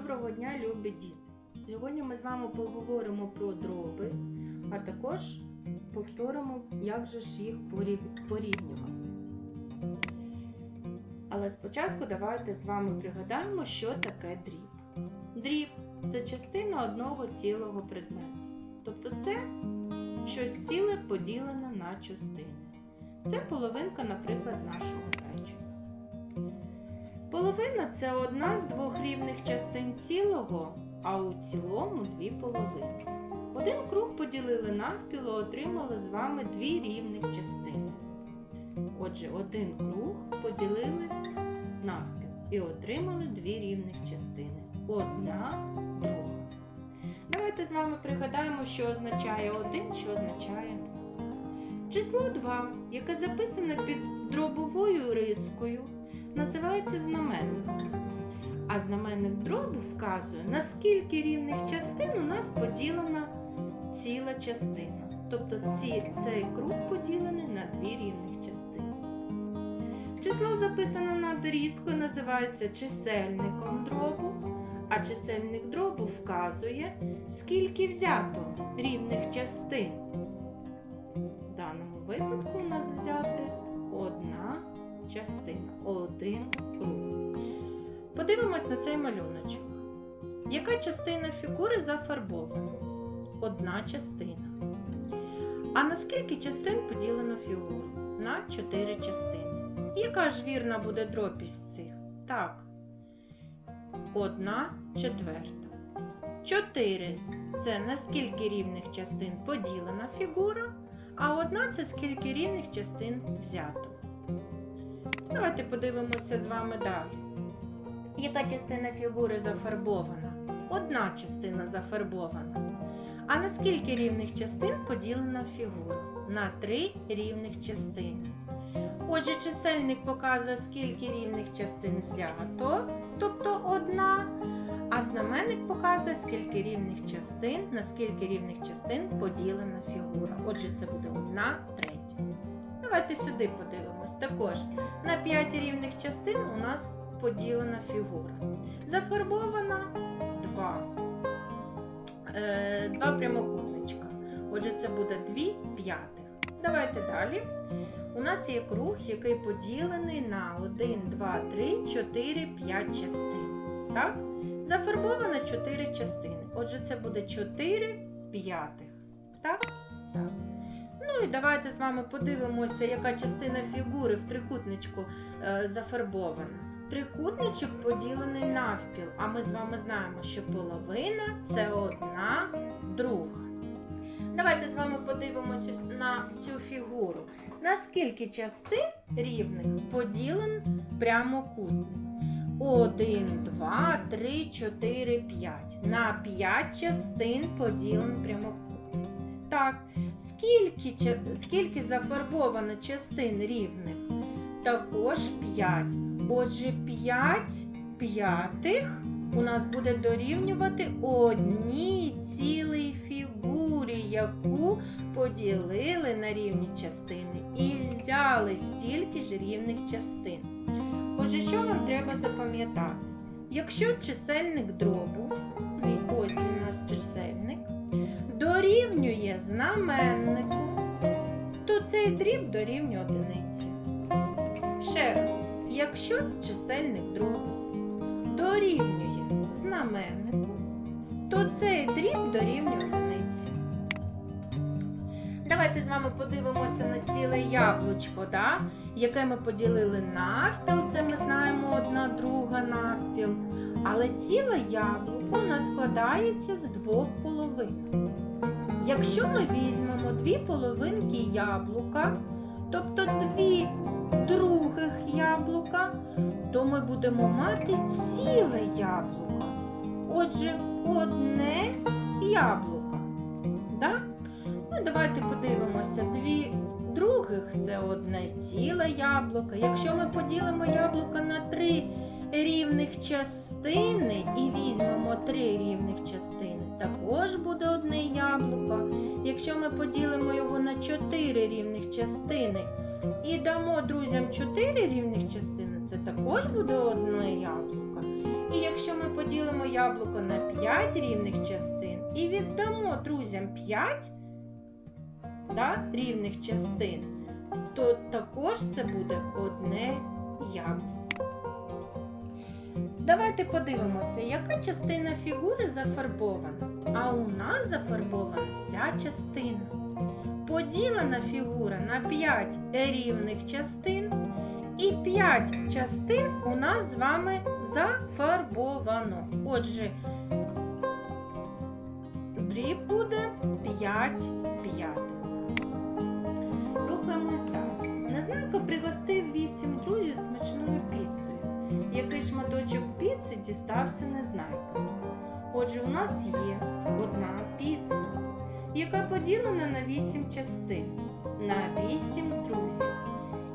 Доброго дня, любі діти! Сьогодні ми з вами поговоримо про дроби, а також повторимо, як же ж їх порівнювати. Але спочатку давайте з вами пригадаємо, що таке дріб. Дріб це частина одного цілого предмету. Тобто це щось ціле поділене на частини. Це половинка, наприклад, нашого печива. Половина це одна з двох рівних частин цілого, а у цілому дві половини. Один круг поділили навпіл і отримали з вами дві рівних частини. Отже, один круг поділили навпіл і отримали дві рівних частини. Одна, друга. Давайте з вами пригадаємо, що означає один, що означає. Число 2, яке записане під дробовою рискою, називається знаменником. А знаменник дробу вказує, на скільки рівних частин у нас поділена ціла частина. Тобто ці, цей круг поділений на дві рівних частини. Число записане над різкою називається чисельником дробу, а чисельник дробу вказує, скільки взято рівних частин. Один круг. Подивимось на цей малюночок. Яка частина фігури зафарбована? Одна частина. А на скільки частин поділено фігуру? На чотири частини. Яка ж вірна буде дробь із цих? Так. Одна четверта. Чотири це на скільки рівних частин поділена фігура, а одна це скільки рівних частин взято. Давайте подивимося з вами далі. Яка частина фігури зафарбована? Одна частина зафарбована. А на скільки рівних частин поділена фігура? На три рівних частини. Отже, чисельник показує, скільки рівних частин взято, тобто одна. А знаменник показує, скільки рівних частин, на скільки рівних частин поділена фігура. Отже, це буде одна третя. Давайте сюди подивимось. Також на 5 рівних частин у нас поділена фігура. Зафарбована 2. Е, два прямокутничка. Отже, це буде 2 п'ятих. Давайте далі. У нас є круг, який поділений на 1, 2, 3, 4, 5 частин. Так? Зафарбовано 4 частини. Отже, це буде 4 п'ятих. Так? Так. Ну і давайте з вами подивимося, яка частина фігури в трикутничку е, зафарбована. Трикутничок поділений навпіл, а ми з вами знаємо, що половина це одна друга. Давайте з вами подивимося на цю фігуру. На скільки частин рівних поділен прямокутник? 1, 2, 3, 4, 5. На 5 частин поділен прямокутник. Так, скільки, скільки зафарбовано частин рівних? Також 5. Отже, 5 п'ятих у нас буде дорівнювати одній цілій фігурі, яку поділили на рівні частини і взяли стільки ж рівних частин. Отже, що вам треба запам'ятати? Якщо чисельник дробу, і ось у нас чисельник, дорівнює знаменнику, то цей дріб дорівнює одиниці. Ще раз, якщо чисельник дробу дорівнює знаменнику, то цей дріб дорівнює одиниці. Давайте з вами подивимося на ціле яблучко, да? яке ми поділили навпіл, це ми знаємо одна друга навпіл. Але ціле яблуко у нас складається з двох половин. Якщо ми візьмемо дві половинки яблука, тобто дві других яблука, то ми будемо мати ціле яблуко. Отже, одне яблуко. Да? Ну, давайте подивимося. Дві других це одне ціле яблуко. Якщо ми поділимо яблуко на три рівних частини і візьмемо три також буде одне яблуко. Якщо ми поділимо його на чотири рівних частини і дамо друзям чотири рівних частини, це також буде одне яблуко. І якщо ми поділимо яблуко на 5 рівних частин і віддамо друзям 5 да, рівних частин, то також це буде одне яблуко. Давайте подивимося, яка частина фігури зафарбована. А у нас зафарбована вся частина. Поділена фігура на 5 рівних частин. І 5 частин у нас з вами зафарбовано. Отже, дріб буде 5 п'ятих. Рухаємось далі. Незнайко пригостив 8 друзів смачною піцею. Який шматочок піци дістався незнайка. Отже, у нас є одна піца, яка поділена на 8 частин, на 8 друзів.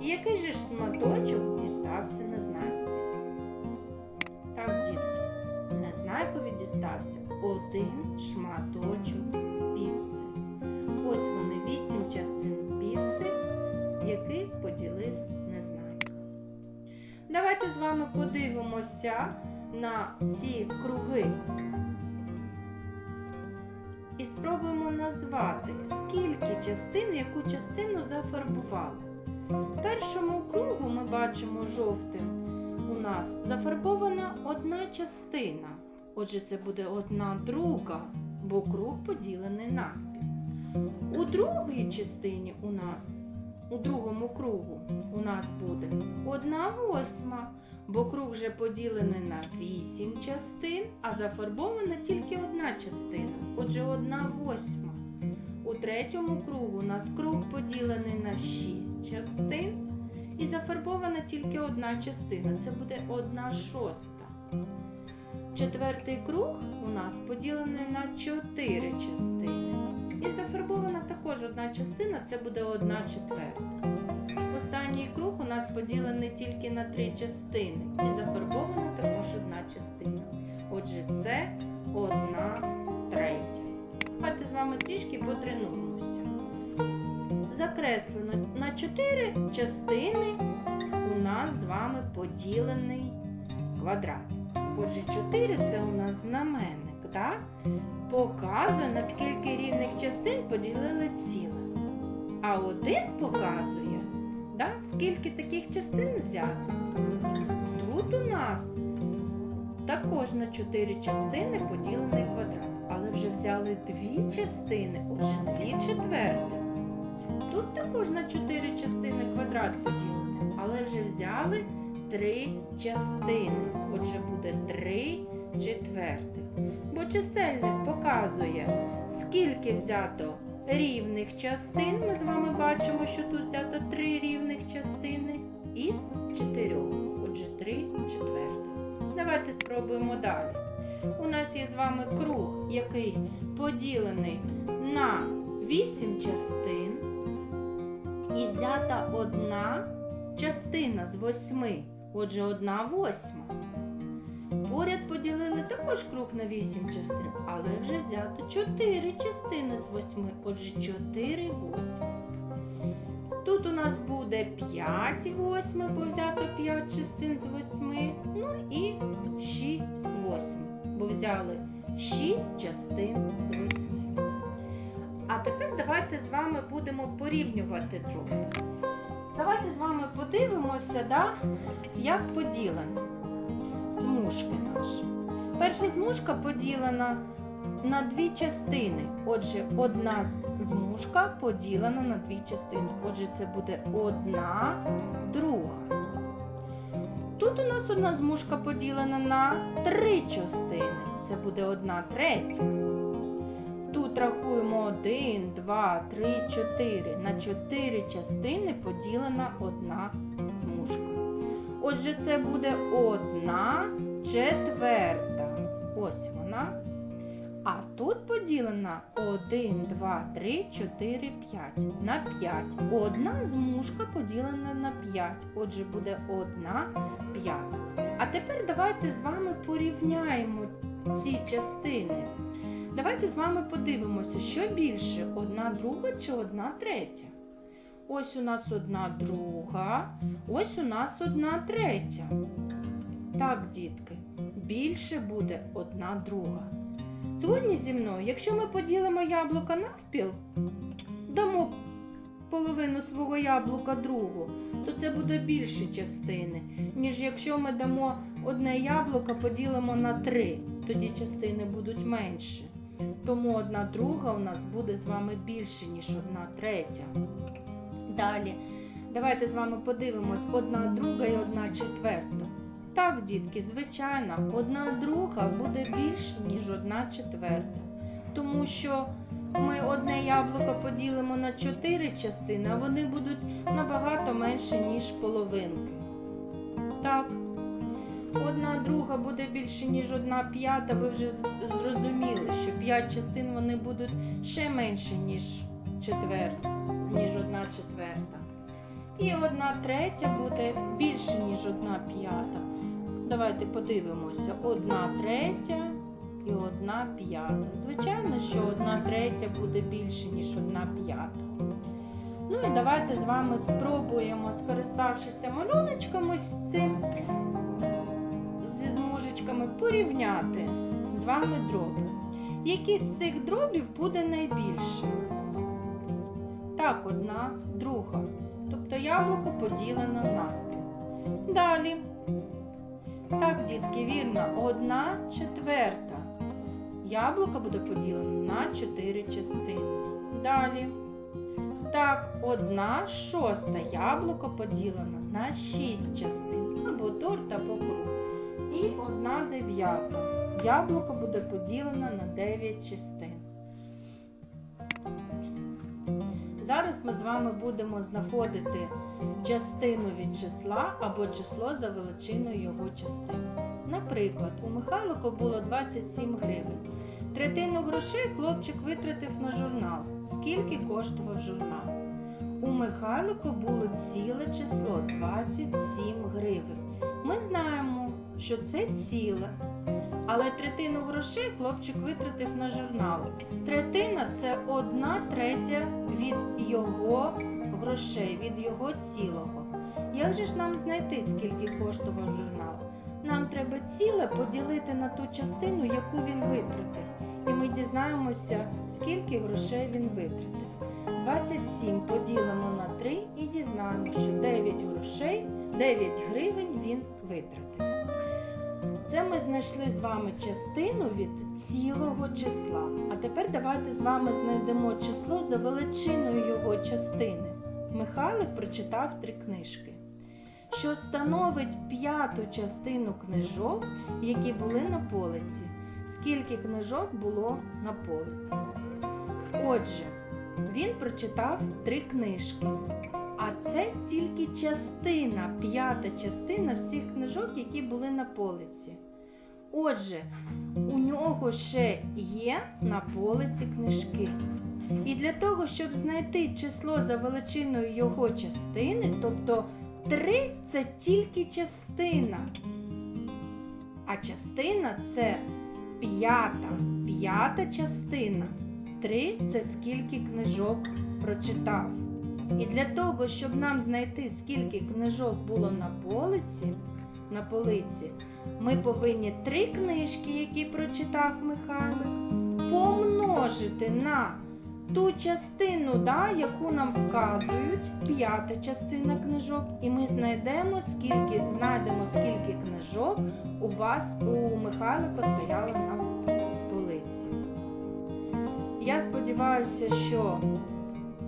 І який же ж шматочок дістався незнайкові? Так, дітки, незнайкові дістався один шматочок піци. Ось вони вісім частин піци, який поділив незнайка. Давайте з вами подивимося на ці круги. Назвати, скільки частин, яку частину зафарбували. В першому кругу ми бачимо жовтим. У нас зафарбована одна частина. Отже, це буде одна друга, бо круг поділений навпіл. У другій частині у нас, у другому кругу, у нас буде одна восьма, бо круг вже поділений на вісім частин, а зафарбована тільки одна частина. Отже, одна восьма. Третьому кругу у нас круг поділений на 6 частин і зафарбована тільки одна частина. Це буде одна шоста. Четвертий круг у нас поділений на 4 частини. І зафарбована також одна частина, це буде одна четверта. Останній круг у нас поділений тільки на 3 частини. І зафарбована також одна частина. Отже, це одна третя. Давайте з вами трішки потренуємося. Закреслено на 4 частини у нас з вами поділений квадрат. Отже, 4 це у нас знаменник, так? показує, наскільки рівних частин поділили ціле. А один показує, да, скільки таких частин взяти. Тут у нас також на 4 частини поділений квадрат вже взяли дві частини, отже, дві четвертих. Тут також на чотири частини квадрат поділений, але вже взяли три частини. Отже, буде три четвертих. Бо чисельник показує, скільки взято рівних частин. Ми з вами бачимо, що тут взято три рівних частини із чотирьох. Отже, три четвертих. Давайте спробуємо далі. У нас є з вами круг, який поділений на 8 частин. І взята одна частина з восьми. Отже, одна восьма. Поряд поділили також круг на 8 частин, але вже взято 4 частини з восьми. Отже, 4 восьми. Тут у нас буде 5 восьмих, бо взято 5 частин з восьми. Ну і 6 восьмих взяли 6 частин з 8. А тепер давайте з вами будемо порівнювати трохи. Давайте з вами подивимося, да, як поділені змушки наші. Перша змушка поділена на дві частини. Отже, одна змушка поділена на дві частини. Отже, це буде одна друга. Тут у нас одна змушка поділена на три частини. Це буде одна третя. Тут рахуємо 1, 2, 3, 4. На 4 частини поділена одна змушка. Отже, це буде одна четверта. Ось вона. А тут поділена 1, 2, 3, 4, 5. На 5. Одна змушка поділена на 5. Отже, буде 1 п'ята. А тепер давайте з вами порівняємо ці частини. Давайте з вами подивимося, що більше одна друга чи одна третя. Ось у нас одна друга, ось у нас одна третя. Так, дітки, більше буде одна друга. Згодні зі мною, якщо ми поділимо яблука навпіл, дамо половину свого яблука другу, то це буде більше частини, ніж якщо ми дамо одне яблуко, поділимо на три, тоді частини будуть менше. Тому одна друга у нас буде з вами більше, ніж одна третя. Далі, давайте з вами подивимось одна друга і одна четверта. Так, дітки, звичайно, одна друга буде більше, ніж одна четверта. Тому що ми одне яблуко поділимо на чотири частини, а вони будуть набагато менше, ніж половинки. Так. Одна друга буде більше, ніж одна п'ята. Ви вже зрозуміли, що п'ять частин вони будуть ще менше, ніж четверта, ніж одна четверта. І одна третя буде більше, ніж одна п'ята. Давайте подивимося. Одна третя і одна п'ята. Звичайно, що одна третя буде більше, ніж одна п'ята. Ну і давайте з вами спробуємо, скориставшися малюночками з цим, зі зможечками, порівняти з вами дроби. Який з цих дробів буде найбільше? Так, одна, друга. Тобто яблуко поділено навпіл. Далі. Так, дітки, вірно, одна четверта. Яблуко буде поділено на чотири частини. Далі. Так, одна шоста яблуко поділено на шість частин. Або торт, або круг. І одна дев'ята. Яблуко буде поділено на 9 частин. Зараз ми з вами будемо знаходити частину від числа або число за величиною його частини. Наприклад, у Михайлика було 27 гривень. Третину грошей хлопчик витратив на журнал. Скільки коштував журнал? У Михайлика було ціле число 27 гривень. Ми знаємо, що це ціле. Але третину грошей хлопчик витратив на журнал. Третина це одна третя від його грошей, від його цілого. Як же ж нам знайти, скільки коштував журнал? Нам треба ціле поділити на ту частину, яку він витратив. І ми дізнаємося, скільки грошей він витратив. 27 поділимо на 3 і дізнаємося, що 9 грошей, 9 гривень він витратив. Це ми знайшли з вами частину від цілого числа. А тепер давайте з вами знайдемо число за величиною його частини. Михайлик прочитав три книжки, що становить п'яту частину книжок, які були на полиці. Скільки книжок було на полиці? Отже, він прочитав три книжки. А це тільки частина, п'ята частина всіх книжок, які були на полиці. Отже, у нього ще є на полиці книжки. І для того, щоб знайти число за величиною його частини, тобто 3 це тільки частина. А частина це п'ята, п'ята частина. 3 це скільки книжок прочитав. І для того, щоб нам знайти, скільки книжок було на полиці, на полиці, ми повинні три книжки, які прочитав Михайлик, помножити на ту частину, да, яку нам вказують, п'ята частина книжок, і ми знайдемо, скільки, знайдемо, скільки книжок у вас, у Михайлика стояло на полиці. Я сподіваюся, що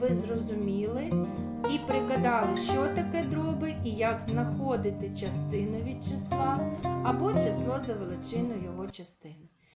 ви зрозуміли і пригадали, що таке дроби і як знаходити частину від числа або число за величиною його частини.